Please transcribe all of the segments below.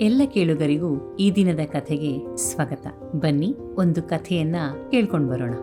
ಎಲ್ಲ ಕೇಳುಗರಿಗೂ ಈ ದಿನದ ಕಥೆಗೆ ಸ್ವಾಗತ. ಬನ್ನಿ, ಒಂದು ಕಥೆಯನ್ನ ಕೇಳ್ಕೊಂಡು ಬರೋಣ.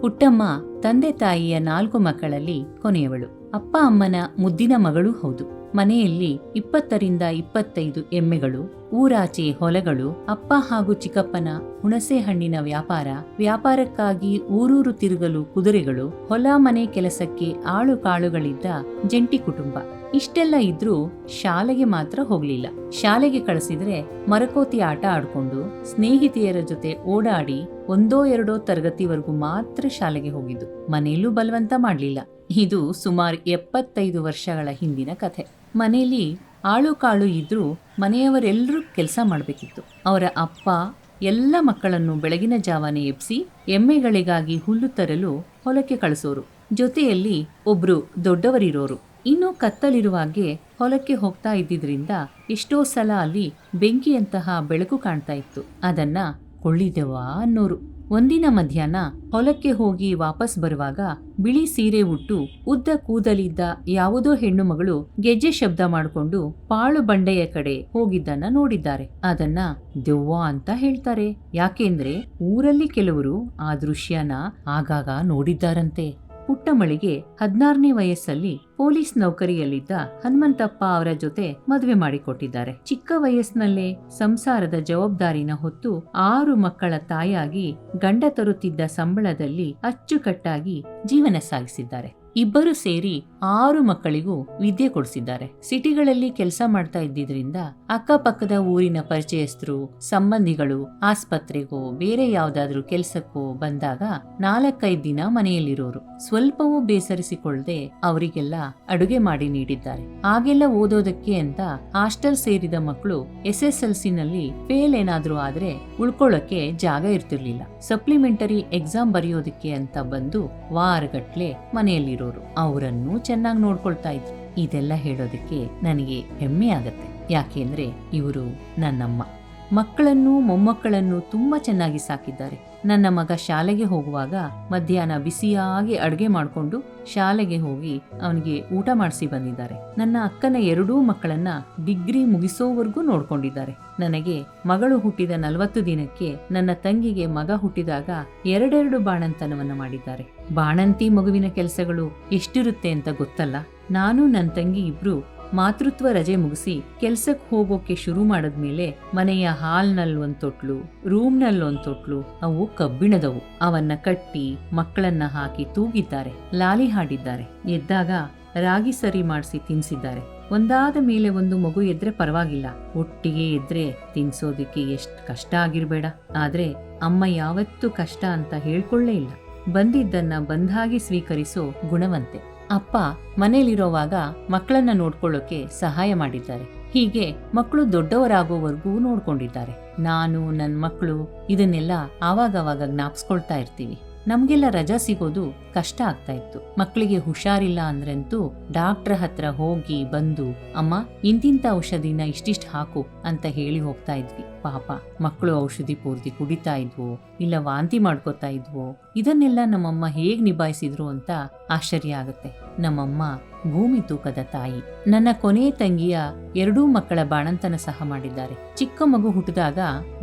ಪುಟ್ಟಮ್ಮ ತಂದೆ ತಾಯಿಯ ನಾಲ್ಕು ಮಕ್ಕಳಲ್ಲಿ ಕೊನೆಯವಳು. ಅಪ್ಪ ಅಮ್ಮನ ಮುದ್ದಿನ ಮಗಳೂ ಹೌದು. ಮನೆಯಲ್ಲಿ ಇಪ್ಪತ್ತರಿಂದ ಇಪ್ಪತ್ತೈದು ಎಮ್ಮೆಗಳು, ಊರಾಚೆ ಹೊಲಗಳು, ಅಪ್ಪ ಹಾಗೂ ಚಿಕ್ಕಪ್ಪನ ಹುಣಸೆ ಹಣ್ಣಿನ ವ್ಯಾಪಾರ, ವ್ಯಾಪಾರಕ್ಕಾಗಿ ಊರೂರು ತಿರುಗಲು ಕುದುರೆಗಳು, ಹೊಲ ಮನೆ ಕೆಲಸಕ್ಕೆ ಆಳು ಕಾಳುಗಳಿದ್ದ ಜಂಟಿ ಕುಟುಂಬ. ಇಷ್ಟೆಲ್ಲ ಇದ್ರೂ ಶಾಲೆಗೆ ಮಾತ್ರ ಹೋಗ್ಲಿಲ್ಲ. ಶಾಲೆಗೆ ಕಳಿಸಿದ್ರೆ ಮರಕೋತಿ ಆಟ ಆಡ್ಕೊಂಡು ಸ್ನೇಹಿತೆಯರ ಜೊತೆ ಓಡಾಡಿ ಒಂದೋ ಎರಡೋ ತರಗತಿವರೆಗೂ ಮಾತ್ರ ಶಾಲೆಗೆ ಹೋಗಿದ್ದು. ಮನೆಯಲ್ಲೂ ಬಲವಂತ ಮಾಡಲಿಲ್ಲ. ಇದು ಸುಮಾರು ಎಪ್ಪತ್ತೈದು ವರ್ಷಗಳ ಹಿಂದಿನ ಕಥೆ. ಮನೆಯಲ್ಲಿ ಆಳು ಕಾಳು ಇದ್ರೂ ಮನೆಯವರೆಲ್ಲರೂ ಕೆಲಸ ಮಾಡಬೇಕಿತ್ತು. ಅವರ ಅಪ್ಪ ಎಲ್ಲ ಮಕ್ಕಳನ್ನು ಬೆಳಗಿನ ಜಾವನೆ ಎಬ್ಸಿ ಎಮ್ಮೆಗಳಿಗಾಗಿ ಹುಲ್ಲು ತರಲು ಹೊಲಕ್ಕೆ ಕಳಿಸೋರು. ಜೊತೆಯಲ್ಲಿ ಒಬ್ರು ದೊಡ್ಡವರಿರೋರು. ಇನ್ನು ಕತ್ತಲಿರುವಾಗೆ ಹೊಲಕ್ಕೆ ಹೋಗ್ತಾ ಇದ್ದಿದ್ರಿಂದ ಎಷ್ಟೋ ಸಲ ಅಲ್ಲಿ ಬೆಂಕಿಯಂತಹ ಬೆಳಕು ಕಾಣ್ತಾ ಇತ್ತು. ಅದನ್ನ ಕೊಳ್ಳಿದೆವಾ ಅನ್ನೋರು. ಒಂದಿನ ಮಧ್ಯಾಹ್ನ ಹೊಲಕ್ಕೆ ಹೋಗಿ ವಾಪಸ್ ಬರುವಾಗ ಬಿಳಿ ಸೀರೆ ಉಟ್ಟು ಉದ್ದ ಕೂದಲಿದ್ದ ಯಾವುದೋ ಹೆಣ್ಣು ಮಗಳು ಗೆಜ್ಜೆ ಶಬ್ದ ಮಾಡಿಕೊಂಡು ಪಾಳು ಬಂಡೆಯ ಕಡೆ ಹೋಗಿದ್ದನ್ನ ನೋಡಿದ್ದಾರೆ. ಅದನ್ನ ದೆವ್ವ ಅಂತ ಹೇಳ್ತಾರೆ. ಯಾಕೆಂದ್ರೆ ಊರಲ್ಲಿ ಕೆಲವರು ಆ ದೃಶ್ಯನ ಆಗಾಗ ನೋಡಿದ್ದಾರಂತೆ. ಪುಟ್ಟಮಳಿಗೆ ಹದಿನಾರನೇ ವಯಸ್ಸಲ್ಲಿ ಪೊಲೀಸ್ ನೌಕರಿಯಲ್ಲಿದ್ದ ಹನುಮಂತಪ್ಪ ಅವರ ಜೊತೆ ಮದುವೆ ಮಾಡಿಕೊಟ್ಟಿದ್ದಾರೆ. ಚಿಕ್ಕ ವಯಸ್ಸಿನಲ್ಲೇ ಸಂಸಾರದ ಜವಾಬ್ದಾರಿನ ಹೊತ್ತು ಆರು ಮಕ್ಕಳ ತಾಯಾಗಿ ಗಂಡ ತರುತ್ತಿದ್ದ ಸಂಬಳದಲ್ಲಿ ಅಚ್ಚುಕಟ್ಟಾಗಿ ಜೀವನ ಸಾಗಿಸಿದ್ದಾರೆ. ಇಬ್ಬರು ಸೇರಿ ಆರು ಮಕ್ಕಳಿಗೂ ವಿದ್ಯೆ ಕೊಡಿಸಿದ್ದಾರೆ. ಸಿಟಿಗಳಲ್ಲಿ ಕೆಲಸ ಮಾಡ್ತಾ ಇದ್ದಿದ್ರಿಂದ ಅಕ್ಕಪಕ್ಕದ ಊರಿನ ಪರಿಚಯಸ್ಥರು, ಸಂಬಂಧಿಗಳು, ಆಸ್ಪತ್ರೆಗೋ, ಬೇರೆ ಯಾವ್ದಾದ್ರೂ ಕೆಲ್ಸಕ್ಕೋ ಬಂದಾಗ ನಾಲ್ಕೈದು ದಿನ ಮನೆಯಲ್ಲಿರೋರು. ಸ್ವಲ್ಪವೂ ಬೇಸರಿಸಿಕೊಳ್ಳದೆ ಅವರಿಗೆಲ್ಲ ಅಡುಗೆ ಮಾಡಿ ನೀಡಿದ್ದಾರೆ. ಹಾಗೆಲ್ಲ ಓದೋದಕ್ಕೆ ಅಂತ ಹಾಸ್ಟೆಲ್ ಸೇರಿದ ಮಕ್ಕಳು ಎಸ್ ಎಸ್ ಎಲ್ನಲ್ಲಿ ಫೇಲ್ ಏನಾದ್ರೂ ಆದ್ರೆ ಉಳ್ಕೊಳ್ಳೋಕೆ ಜಾಗ ಇರ್ತಿರ್ಲಿಲ್ಲ. ಸಪ್ಲಿಮೆಂಟರಿ ಎಕ್ಸಾಮ್ ಬರೆಯೋದಕ್ಕೆ ಅಂತ ಬಂದು ವಾರಗಟ್ಲೆ ಮನೆಯಲ್ಲಿರೋರು. ಅವರನ್ನು ಚೆನ್ನಾಗಿ ನೋಡ್ಕೊಳ್ತಾ ಇದ್ರು. ಇದೆಲ್ಲ ಹೇಳೋದಕ್ಕೆ ನನಗೆ ಹೆಮ್ಮೆ ಆಗತ್ತೆ. ಯಾಕೆಂದ್ರೆ ಇವರು ನನ್ನಮ್ಮ. ಮಕ್ಕಳನ್ನು, ಮೊಮ್ಮಕ್ಕಳನ್ನು ತುಂಬ ಚೆನ್ನಾಗಿ ಸಾಕಿದ್ದಾರೆ. ನನ್ನ ಮಗ ಶಾಲೆಗೆ ಹೋಗುವಾಗ ಮಧ್ಯಾಹ್ನ ಬಿಸಿಯಾಗಿ ಅಡುಗೆ ಮಾಡಿಕೊಂಡು ಶಾಲೆಗೆ ಹೋಗಿ ಅವನಿಗೆ ಊಟ ಮಾಡಿಸಿ ಬಂದಿದ್ದಾರೆ. ನನ್ನ ಅಕ್ಕನ ಎರಡೂ ಮಕ್ಕಳನ್ನ ಡಿಗ್ರಿ ಮುಗಿಸೋವರೆಗೂ ನೋಡ್ಕೊಂಡಿದ್ದಾರೆ. ನನಗೆ ಮಗಳು ಹುಟ್ಟಿದ ನಲವತ್ತು ದಿನಕ್ಕೆ ನನ್ನ ತಂಗಿಗೆ ಮಗ ಹುಟ್ಟಿದಾಗ ಎರಡೆರಡು ಬಾಣಂತನವನ್ನು ಮಾಡಿದ್ದಾರೆ. ಬಾಣಂತಿ ಮಗುವಿನ ಕೆಲಸಗಳು ಎಷ್ಟಿರುತ್ತೆ ಅಂತ ಗೊತ್ತಲ್ಲ. ನಾನು ನನ್ನ ತಂಗಿ ಇಬ್ರು ಮಾತೃತ್ವ ರಜೆ ಮುಗಿಸಿ ಕೆಲ್ಸಕ್ಕೆ ಹೋಗೋಕೆ ಶುರು ಮಾಡಿದ್ಮೇಲೆ ಮನೆಯ ಹಾಲ್ನಲ್ಲಿ ನಲ್ಲೊಂದ್ ತೊಟ್ಲು ರೂಮ್ನಲ್ಲಿ ನಲ್ಲೊಂದ್ ತೊಟ್ಲು ಅವು ಕಬ್ಬಿಣದವು. ಅವನ್ನ ಕಟ್ಟಿ ಮಕ್ಕಳನ್ನ ಹಾಕಿ ತೂಗಿದ್ದಾರೆ, ಲಾಲಿ ಹಾಡಿದ್ದಾರೆ. ಎದ್ದಾಗ ರಾಗಿ ಸರಿ ಮಾಡಿಸಿ ತಿನ್ಸಿದ್ದಾರೆ. ಒಂದಾದ ಮೇಲೆ ಒಂದು ಮಗು ಎದ್ರೆ ಪರವಾಗಿಲ್ಲ. ಒಟ್ಟಿಗೆ ಎದ್ರೆ ತಿನ್ಸೋದಿಕ್ಕೆ ಎಷ್ಟು ಕಷ್ಟ ಆಗಿರ್ಬೇಡ. ಆದ್ರೆ ಅಮ್ಮ ಯಾವತ್ತೂ ಕಷ್ಟ ಅಂತ ಹೇಳ್ಕೊಳ್ಳೇ ಇಲ್ಲ. ಬಂದಿದ್ದನ್ನ ಬಂದಾಗಿ ಸ್ವೀಕರಿಸೋ ಗುಣವಂತೆ. ಅಪ್ಪ ಮನೇಲಿರೋವಾಗ ಮಕ್ಕಳನ್ನ ನೋಡ್ಕೊಳ್ಳೋಕೆ ಸಹಾಯ ಮಾಡಿದ್ದಾರೆ. ಹೀಗೆ ಮಕ್ಕಳು ದೊಡ್ಡವರಾಗೋವರೆಗೂ ನೋಡ್ಕೊಂಡಿದ್ದಾರೆ. ನಾನು ನನ್ನ ಮಕ್ಕಳು ಇದನ್ನೆಲ್ಲ ಆವಾಗವಾಗ ಜ್ಞಾಪಿಸ್ಕೊಳ್ತಾ ಇರ್ತೀವಿ. ನಮ್ಗೆಲ್ಲ ರಜಾ ಸಿಗೋದು ಕಷ್ಟ ಆಗ್ತಾ ಇತ್ತು. ಮಕ್ಕಳಿಗೆ ಹುಷಾರಿಲ್ಲ ಅಂದ್ರಂತೂ ಡಾಕ್ಟರ್ ಹತ್ರ ಹೋಗಿ ಬಂದು, ಅಮ್ಮ, ಇಂತಿಂತ ಔಷಧಿನ ಇಷ್ಟಿಷ್ಟು ಹಾಕು ಅಂತ ಹೇಳಿ ಹೋಗ್ತಾ ಇದ್ವಿ. ಪಾಪ ಮಕ್ಕಳು ಔಷಧಿ ಪೂರ್ತಿ ಕುಡಿತಾ ಇದ್ವೋ, ಇಲ್ಲ ವಾಂತಿ ಮಾಡ್ಕೋತಾ ಇದ್ವೋ. ಇದನ್ನೆಲ್ಲ ನಮ್ಮಮ್ಮ ಹೇಗ್ ನಿಭಾಯಿಸಿದ್ರು ಅಂತ ಆಶ್ಚರ್ಯ ಆಗುತ್ತೆ. ನಮ್ಮಮ್ಮ ಭೂಮಿ ತೂಕದ ತಾಯಿ. ನನ್ನ ಕೊನೆ ತಂಗಿಯ ಎರಡೂ ಮಕ್ಕಳ ಬಾಣಂತನ ಸಹ ಮಾಡಿದ್ದಾರೆ. ಚಿಕ್ಕ ಮಗು ಹುಟ್ಟಿದಾಗ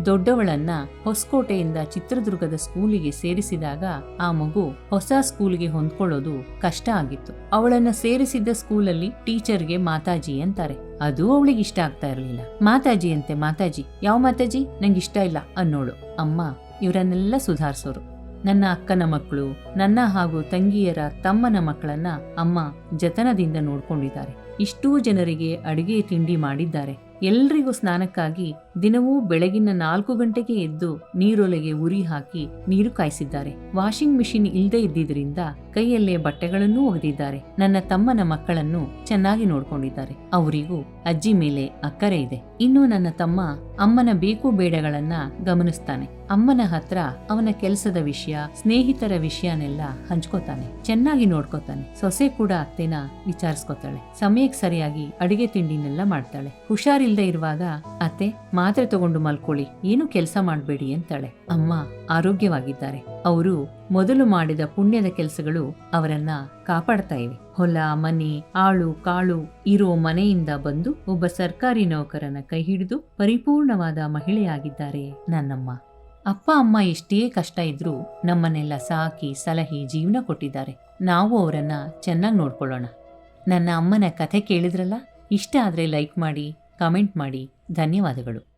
ದೊಡ್ಡವಳನ್ನ ಹೊಸಕೋಟೆಯಿಂದ ಚಿತ್ರದುರ್ಗದ ಸ್ಕೂಲಿಗೆ ಸೇರಿಸಿದಾಗ ಆ ಮಗು ಹೊಸ ಸ್ಕೂಲ್ಗೆ ಹೊಂದ್ಕೊಳ್ಳೋದು ಕಷ್ಟ ಆಗಿತ್ತು. ಅವಳನ್ನ ಸೇರಿಸಿದ್ದ ಸ್ಕೂಲಲ್ಲಿ ಟೀಚರ್ಗೆ ಮಾತಾಜಿ ಅಂತಾರೆ. ಅದು ಅವಳಿಗೆ ಇಷ್ಟ ಆಗ್ತಾ ಇರಲಿಲ್ಲ. ಮಾತಾಜಿ ಅಂತೆ ಮಾತಾಜಿ, ಯಾವ ಮಾತಾಜಿ? ನಂಗೆ ಇಷ್ಟ ಇಲ್ಲ ಅನ್ನೋಳು. ಅಮ್ಮ, ಇವರನ್ನೆಲ್ಲ ಸುಧಾರಿಸೋರು. ನನ್ನ ಅಕ್ಕನ ಮಕ್ಕಳು, ನನ್ನ ಹಾಗೂ ತಂಗಿಯರ ತಮ್ಮನ ಮಕ್ಕಳನ್ನ ಅಮ್ಮ ಜತನದಿಂದ ನೋಡ್ಕೊಂಡಿದ್ದಾರೆ. ಇಷ್ಟೂ ಜನರಿಗೆ ಅಡುಗೆ ತಿಂಡಿ ಮಾಡಿದ್ದಾರೆ. ಎಲ್ರಿಗೂ ಸ್ನಾನಕ್ಕಾಗಿ ದಿನವೂ ಬೆಳಗಿನ ನಾಲ್ಕು ಗಂಟೆಗೆ ಎದ್ದು ನೀರೊಲೆಗೆ ಉರಿ ಹಾಕಿ ನೀರು ಕಾಯಿಸಿದ್ದಾರೆ. ವಾಷಿಂಗ್ ಮಿಷಿನ್ ಇಲ್ಲದೆ ಇದ್ದಿದ್ರಿಂದ ಕೈಯಲ್ಲೇ ಬಟ್ಟೆಗಳನ್ನೂ ಒಗೆದಿದ್ದಾರೆ. ನನ್ನ ತಮ್ಮನ ಮಕ್ಕಳನ್ನು ಚೆನ್ನಾಗಿ ನೋಡ್ಕೊಂಡಿದ್ದಾರೆ. ಅವರಿಗೂ ಅಜ್ಜಿ ಮೇಲೆ ಅಕ್ಕರೆ ಇದೆ. ಇನ್ನು ನನ್ನ ತಮ್ಮ ಅಮ್ಮನ ಬೇಕು ಬೇಡಗಳನ್ನ ಗಮನಿಸ್ತಾನೆ. ಅಮ್ಮನ ಹತ್ರ ಅವನ ಕೆಲಸದ ವಿಷಯ, ಸ್ನೇಹಿತರ ವಿಷಯನೆಲ್ಲ ಹಂಚ್ಕೋತಾನೆ. ಚೆನ್ನಾಗಿ ನೋಡ್ಕೋತಾನೆ. ಸೊಸೆ ಕೂಡ ಅತ್ತೆನ ವಿಚಾರಿಸ್ಕೋತಾಳೆ. ಸಮಯಕ್ಕೆ ಸರಿಯಾಗಿ ಅಡಿಗೆ ತಿಂಡಿನೆಲ್ಲ ಮಾಡ್ತಾಳೆ. ಹುಷಾರಿಲ್ದೆ ಇರುವಾಗ, ಅತ್ತೆ, ಮಾತ್ರೆ ತಗೊಂಡು ಮಲ್ಕೊಳ್ಳಿ. ಏನು ಕೆಲಸ ಮಾಡಬೇಡಿ ಅಂತಾಳೆ. ಅಮ್ಮ ಆರೋಗ್ಯವಾಗಿದ್ದಾರೆ. ಅವರು ಮೊದಲು ಮಾಡಿದ ಪುಣ್ಯದ ಕೆಲಸಗಳು ಅವರನ್ನ ಕಾಪಾಡ್ತಾ ಇವೆ. ಹೊಲ, ಮನೆ, ಆಳು, ಕಾಳು ಇರೋ ಮನೆಯಿಂದ ಬಂದು ಒಬ್ಬ ಸರ್ಕಾರಿ ನೌಕರನ ಕೈ ಹಿಡಿದು ಪರಿಪೂರ್ಣವಾದ ಮಹಿಳೆಯಾಗಿದ್ದಾರೆ ನನ್ನಮ್ಮ. ಅಪ್ಪ, ಅಮ್ಮ ಎಷ್ಟೇ ಕಷ್ಟ ಇದ್ರೂ ನಮ್ಮನ್ನೆಲ್ಲ ಸಾಕಿ ಸಲಹಿ ಜೀವನ ಕೊಟ್ಟಿದ್ದಾರೆ. ನಾವು ಅವರನ್ನ ಚೆನ್ನಾಗಿ ನೋಡ್ಕೊಳ್ಳೋಣ. ನನ್ನ ಅಮ್ಮನ ಕಥೆ ಕೇಳಿದ್ರಲ್ಲ? ಇಷ್ಟ ಆದರೆ ಲೈಕ್ ಮಾಡಿ ಕಮೆಂಟ್ ಮಾಡಿ. ಧನ್ಯವಾದಗಳು.